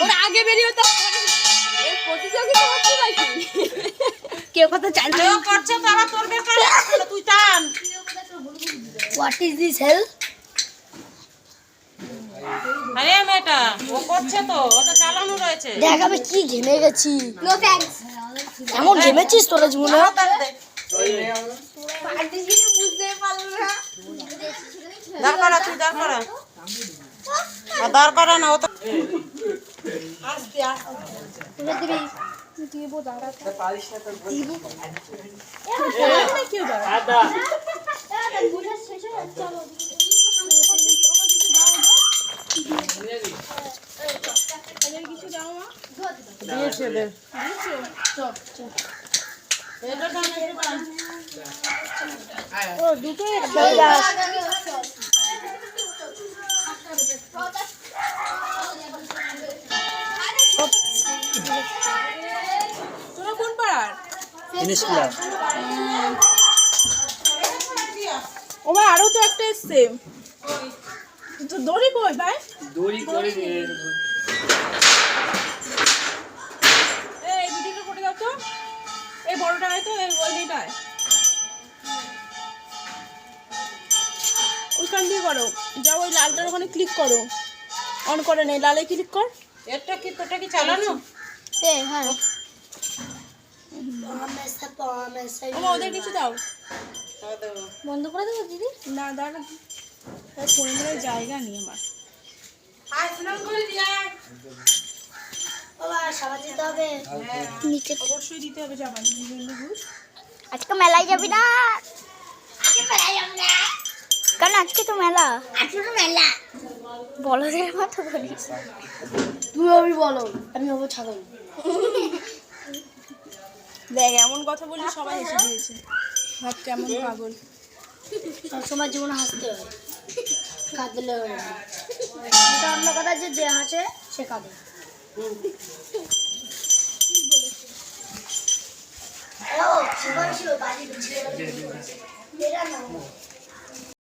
ওর আগে বেরিয়ে তো প্রতিযোগিতা হচ্ছে নাকি? কেউ কথা কেউ করছে তারা তোর ব্যাপার তুই টান। হোয়াট ইজ দিস হেল আরে মেয়েটা ও করছে তো ওটা চালানো রয়েছে। দেখ আমি কি ঘেমে গেছি। নো থ্যাঙ্কস এমন ঘেমেছিস তোরা জীবনে বুঝতে পারল না দাঁড় করা তুই দাঁড় করা আর দাঁড় করা না ও তো দিয়েছে দে এটা টান, এটা টান। তোরা কোন পাড়ার? ও ভাই আরও তো একটা এসছে। তো দড়ি কই ভাই? দড়ি করে এই ভিডিওটা করে দাও তো। এই বড়টা আয় তো এই ওই মেয়েটায় দিয়ে করো। যাও ওই লালটার ওখানে ক্লিক করো। অন করে নেই। লালে ক্লিক কর। এটা কি তোটা কি চালানো? হ্যাঁ। ওমা ওদের কিছু দাও। দাও, দাও। বন্ধ করে দেবো দিদি? না দাঁড়া। ফোনে জায়গা নেই আমার। হবে। নিচে অবশ্যই দিতে হবে আজকে মেলায় যাবি না আজকে মেলায় যাবি না কেন আজকে তো মেলা। আজকে তো মেলা। বলো রে মতো করিস তুই আমি বলো আমি হব ছাগল। দেখ এমন কথা বললে সবাই হেসে দিয়েছে ভাব কেমন পাগল। সবসময় জীবনে হাসতে হয়। কাঁদলে হয় না। অন্য কথা যে যে হাসে সে কাঁদে। ও, না,